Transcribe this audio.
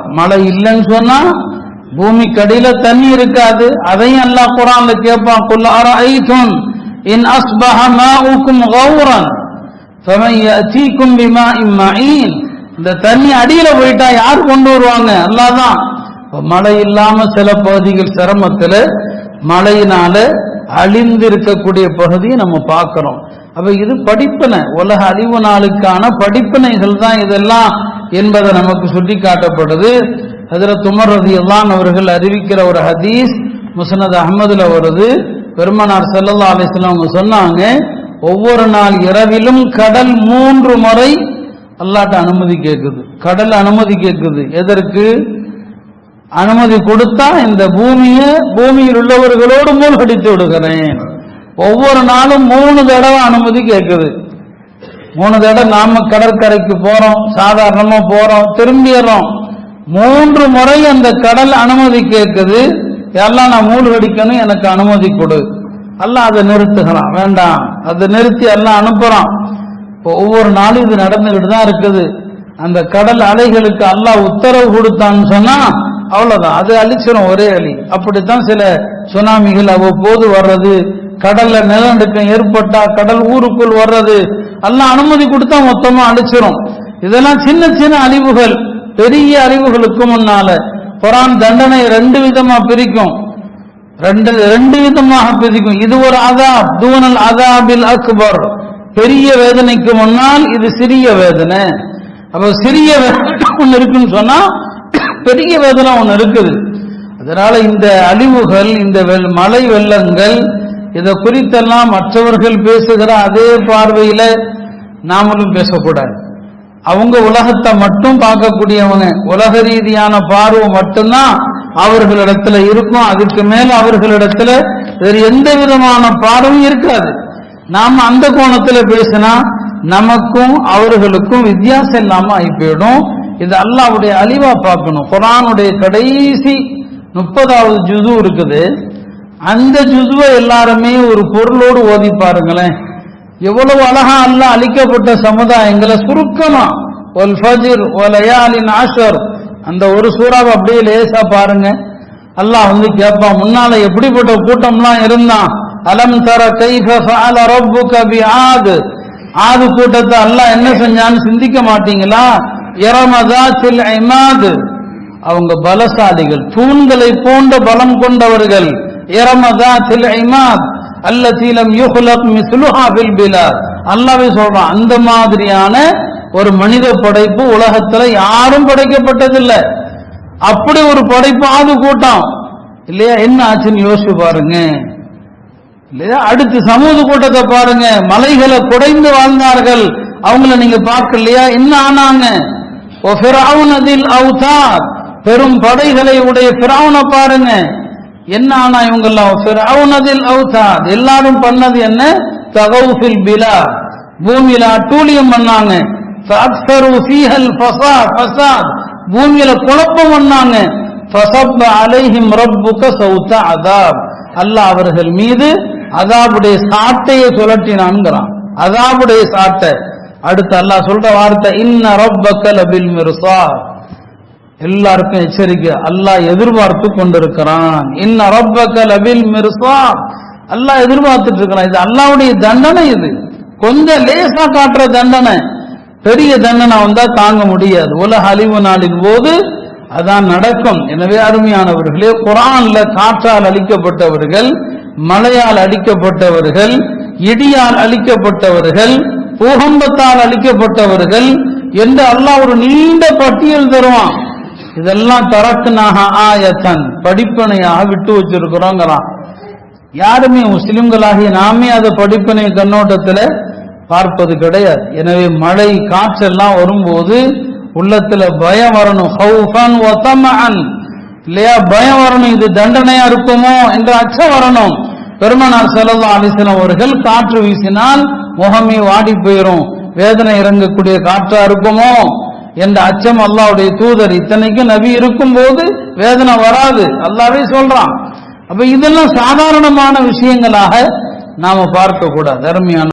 மழை இல்லைன்னு சொன்னா பூமி கடியில தண்ணி இருக்காது. அதையும் அல்லாஹ் குரான்ல கேட்பான். குல் அரைதும் இன் அஸ்பஹ மாஉக்கும் கௌரன். ஃபமன் யஅதீக்கும் பிமாஇன் மஈன். இந்த தண்ணி அடியில போயிட்டா யார் கொண்டு வருவாங்க? அல்லாஹ் தான். மழை இல்லாம சில பகுதிகள் சிரமத்துல மழையினால அழிந்து இருக்கக்கூடிய பகுதியை நம்ம பார்க்கிறோம். அப்ப இது படிப்பினை. உலக அழிவு நாளுக்கான படிப்பினைகள் தான் இதெல்லாம். என்பதை நமக்கு சுட்டி காட்டப்படுது அதில் துமர் ரதி அவர்கள் அறிவிக்கிற ஒரு ஹதீஸ் முசனத் அகமதுல வருது. பெருமனார் செல்லல்லா அலிஸ்லாம் அவங்க சொன்னாங்க ஒவ்வொரு நாள் இரவிலும் கடல் மூன்று முறை அல்லாட்ட அனுமதி கேட்குது. கடல் அனுமதி கேட்குது. எதற்கு? அனுமதி கொடுத்தா இந்த பூமியை பூமியில் உள்ளவர்களோடு மூழ்கடித்து விடுகிறேன். ஒவ்வொரு நாளும் மூணு தடவை அனுமதி கேட்குது. மூணு தடவை நாம கடற்கரைக்கு போறோம் சாதாரணமா போறோம் திரும்பிடுறோம். மூன்று முறை அந்த கடல் அனுமதி கேட்குது. எல்லாம் நான் மூழ்கடிக்கணும் எனக்கு அனுமதி கொடு. எல்லாம் அதை நிறுத்துகிறான். வேண்டாம். அதை நிறுத்தி எல்லாம் அனுப்புறான். இப்போ ஒவ்வொரு நாளும் இது நடந்துகிட்டு தான் இருக்குது. அந்த கடல் அலைகளுக்கு அல்லாஹ் உத்தரவு கொடுத்தான்னு சொன்னா அவ்வளவுதான். அது அழிச்சிடும் ஒரே அலி அப்படித்தான் சில சுனாமிகள் அவ்வப்போது வர்றது. கடல்ல நிலநடுக்கம் ஏற்பட்டா கடல் ஊருக்குள் வர்றது. எல்லாம் அனுமதி கொடுத்தா மொத்தமா அழிச்சிரும். இதெல்லாம் சின்ன சின்ன அழிவுகள் பெரிய அழிவுகளுக்கு முன்னால குரான் தண்டனை ரெண்டு விதமா பிரிக்கும். ரெண்டு ரெண்டு விதமாக பிரிக்கும். இது ஒரு அதாப் தூனல் அதாபில் அக்பர். பெரிய வேதனைக்கு முன்னால் இது சிறிய வேதனை. அப்ப சிறிய வேதனை ஒன்று இருக்குன்னு சொன்னா பெரிய வேதனை ஒன்று இருக்குது. அதனால இந்த அழிவுகள் இந்த மலை வெள்ளங்கள் இதை குறித்தெல்லாம் மற்றவர்கள் பேசுகிற அதே பார்வையில் நாமளும் பேசக்கூடாது. அவங்க உலகத்தை மட்டும் பார்க்கக்கூடியவங்க உலக ரீதியான பார்வை மட்டும்தான் அவர்களிடத்துல இருக்கும். அதுக்கு மேல அவர்களிடத்துல வேறு எந்த விதமான பார்வையும் இருக்காது. நாம் அந்த கோணத்துல பேசினா நமக்கும் அவர்களுக்கும் வித்தியாசம் இல்லாம ஆகி போயிடும். இது அல்லாஹ்வுடைய அழிவா பார்க்கணும். குரானுடைய கடைசி முப்பதாவது ஜுது இருக்குது. அந்த ஜுதுவை எல்லாருமே ஒரு பொருளோடு ஓதி பாருங்களேன். எவ்வளவு அழகா அல்ல அழிக்கப்பட்ட சமுதாயங்களை சுருக்கமா ஒல் ஃபஜிர் ஒலயாலின் ஆஷர் அந்த ஒரு சூறாவை அப்படியே லேசா பாருங்க. அல்லாஹ் வந்து கேட்பான் முன்னால எப்படிப்பட்ட கூட்டம்லாம் இருந்தான் அலம் தர கைஃப ஃபஅல ரப்புக பிஆத் ஆது ஆது கூட்டத்தை அல்லாஹ் என்ன செஞ்சான்னு சிந்திக்க மாட்டீங்களா? இரமதாத்தில் இமாத். அவங்க பலசாலிகள் தூண்களை போன்ற பலம் கொண்டவர்கள். இரமதாத்தில் இமாத் அல்லதீலம் யுஹ்லக் மிஸ்லுஹா பில் பிலாத். அல்லாவே சொல்றான் அந்த மாதிரியான ஒரு மனித படைப்பு உலகத்துல யாரும் படைக்கப்பட்டதில்லை. அப்படி ஒரு படைப்பு ஆது கூட்டம். இல்லையா? என்ன ஆச்சுன்னு யோசிச்சு பாருங்க. இல்லையா? அடுத்து சமூக கூட்டத்தை பாருங்க. மலைகளை குடைந்து வாழ்ந்தார்கள். அவங்கள நீங்க பார்க்கலையா? என்ன ஆனாங்க? ஓ பெரும் படைகளை உடைய பிராவனை பாருங்க. என்ன ஆனா இவங்கெல்லாம் அவுதாத் எல்லாரும் பண்ணது என்ன? தகவுஃபில் பிலா பூமியில அட்டூழியம் பண்ணாங்க. பூமியில குழப்பம் பண்ணாங்க. அலைஹிம் ரப்புக்க சவுத்த அதாப். அல்லாஹ் அவர்கள் மீது அதாபுடைய சாட்டையை சுழட்டினான்கிறான் அதாபுடைய சாட்டை. அடுத்து அல்லாஹ் சொல்ற வார்த்தை இன்ன ரப்பக்கல பில் மிருசா. எல்லாருக்கும் எச்சரிக்கை. அல்லாஹ் எதிர்பார்த்து கொண்டிருக்கிறான். இன்ன ரப்பக்க லபில் மிர்சா அல்லாஹ் எதிர்பார்த்துட்டு இருக்கிறான். இது அல்லாவுடைய தண்டனை இது. கொஞ்சம் லேசா காட்டுற தண்டனை. பெரிய தண்டனை வந்தா தாங்க முடியாது. உலக அழிவு நாளின் போது அதான் நடக்கும். எனவே அருமையானவர்களே குரான்ல காற்றால் அழிக்கப்பட்டவர்கள் மழையால் அழிக்கப்பட்டவர்கள் இடியால் அழிக்கப்பட்டவர்கள் பூகம்பத்தால் அழிக்கப்பட்டவர்கள் என்று அல்லாஹ் ஒரு நீண்ட பட்டியல் தருவான். இதெல்லாம் தரத்துனாக ஆயத்தன் படிப்பனையாக விட்டு வச்சிருக்கிறோங்கிறான். யாருமே முஸ்லிம்களாகிய நாமே அதை படிப்பினை கண்ணோட்டத்தில் பார்ப்பது கிடையாது. எனவே மழை காற்றெல்லாம் வரும்போது உள்ளத்துல பயம் வரணும். ஹவுஃபன் வ இல்லையா? பயம் வரணும். இது தண்டனையா இருக்குமோ என்ற அச்சம் வரணும். பெருமனார் செலவு அலைஹி அவர்கள் காற்று வீசினால் முகமே வாடி போயிரும். வேதனை இறங்கக்கூடிய காற்றா இருக்குமோ? என்ற அச்சம் அல்லாவுடைய தூதர் இத்தனைக்கும் நபி இருக்கும் போது வேதனை வராது. அல்லாவே சொல்றான். அப்ப இதெல்லாம் சாதாரணமான விஷயங்களாக நாம பார்க்க கூடாது அருமையான